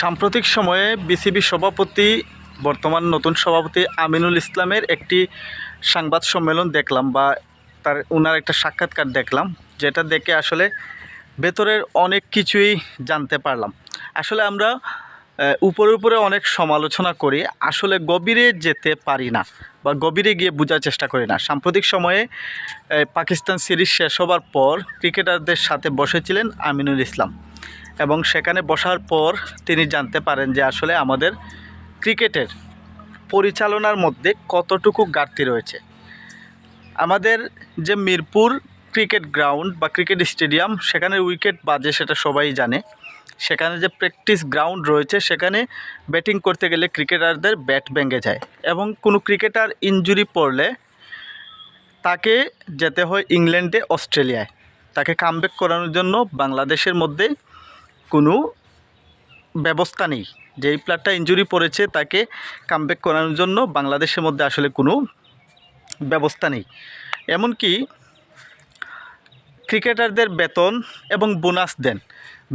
সাম্প্রতিক সময়ে বিসিবি সভাপতি, বর্তমান নতুন সভাপতি আমিনুল ইসলামের একটি সংবাদ সম্মেলন দেখলাম বা তার ওনার একটা সাক্ষাৎকার দেখলাম, যেটা দেখে আসলে ভেতরের অনেক কিছুই জানতে পারলাম। আসলে আমরা উপরে উপরে অনেক সমালোচনা করি, আসলে গভীরে যেতে পারি না বা গভীরে গিয়ে বোঝার চেষ্টা করি না। সাম্প্রতিক সময়ে পাকিস্তান সিরিজ শেষ হবার পর ক্রিকেটারদের সাথে বসেছিলেন আমিনুল ইসলাম। এবং সেখানে বসার পর তিনি জানতে পারেন যে আসলে আমাদের ক্রিকেটের পরিচালনার মধ্যে কতটুকু ঘাটতি রয়েছে। আমাদের যে মিরপুর ক্রিকেট গ্রাউন্ড বা ক্রিকেট স্টেডিয়াম, সেখানে উইকেট বাজে সেটা সবাই জানে। সেখানে যে প্র্যাকটিস গ্রাউন্ড রয়েছে, সেখানে ব্যাটিং করতে গেলে ক্রিকেটারদের ব্যাট ভেঙে যায় এবং কোনো ক্রিকেটার ইনজুরি পড়লে তাকে যেতে হয় ইংল্যান্ডে, অস্ট্রেলিয়ায়। তাকে কামব্যাক করানোর জন্য বাংলাদেশের মধ্যে কোনো ব্যবস্থা নেই। যে এই প্লেয়ারটা ইঞ্জুরি পড়েছে, তাকে কামব্যাক করানোর জন্য বাংলাদেশের মধ্যে আসলে কোনো ব্যবস্থা নেই। এমনকি ক্রিকেটারদের বেতন এবং বোনাস দেন।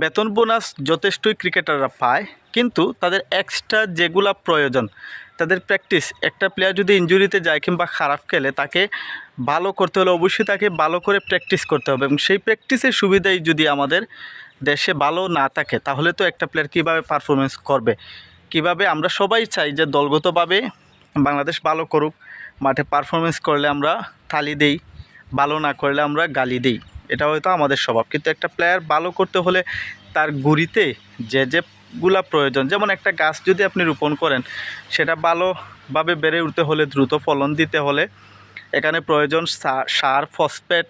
বেতন বোনাস যথেষ্টই ক্রিকেটাররা পায়, কিন্তু তাদের এক্সট্রা যেগুলা প্রয়োজন, তাদের প্র্যাকটিস একটা প্লেয়ার যদি ইঞ্জুরিতে যায় কিংবা খারাপ খেলে, তাকে ভালো করতে হলে অবশ্যই তাকে ভালো করে প্র্যাকটিস করতে হবে এবং সেই প্র্যাকটিসের সুবিধাই যদি আমাদের দেশে ভালো না থাকে, তাহলে তো একটা প্লেয়ার কীভাবে পারফরমেন্স করবে? কীভাবে আমরা সবাই চাই যে দলগতভাবে বাংলাদেশ ভালো করুক, মাঠে পারফরমেন্স করলে আমরা তালি দেই, ভালো না করলে আমরা গালি দিই, এটা হয়তো আমাদের স্বভাব। কিন্তু একটা প্লেয়ার ভালো করতে হলে তার গুড়িতে যে যেগুলা প্রয়োজন, যেমন একটা গাছ যদি আপনি রোপণ করেন, সেটা ভালোভাবে বেড়ে উঠতে হলে, দ্রুত ফলন দিতে হলে, এখানে প্রয়োজন সার ফসফেট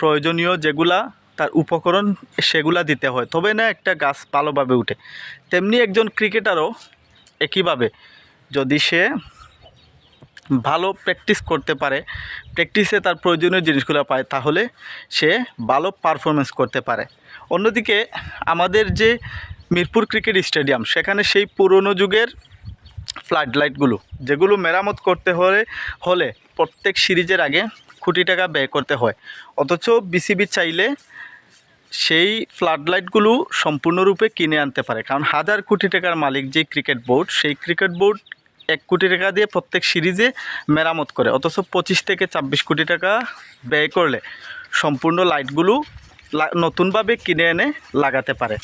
প্রয়োজনীয় যেগুলা তার উপকরণ সেগুলা দিতে হয়। তবে না, একটা গাছ ভালোভাবে উঠে। তেমনি একজন ক্রিকেটারও একইভাবে, যদি সে ভালো প্র্যাকটিস করতে পারে, প্র্যাকটিসে তার প্রয়োজনীয় জিনিসগুলো পায়, তাহলে সে ভালো পারফরমেন্স করতে পারে। অন্যদিকে, আমাদের যে মিরপুর ক্রিকেট স্টেডিয়াম, সেখানে সেই পুরনো যুগের ফ্লাড লাইটগুলো যেগুলো মেরামত করতে হলে হলে প্রত্যেক সিরিজের আগে কোটি টাকা ব্যয় করতে হয়। অথচ বিসিবি চাইলে সেই ফ্লাড লাইটগুলো সম্পূর্ণরূপে কিনে আনতে পারে। কারণ হাজার কোটি টাকার মালিক যে ক্রিকেট বোর্ড সেই ক্রিকেট বোর্ড এক কোটি টাকা দিয়ে প্রত্যেক সিরিজে মেরামত করে, অথচ পঁচিশ থেকে ছাব্বিশ কোটি টাকা ব্যয় করলে সম্পূর্ণ লাইটগুলো নতুনভাবে কিনে এনে লাগাতে পারে।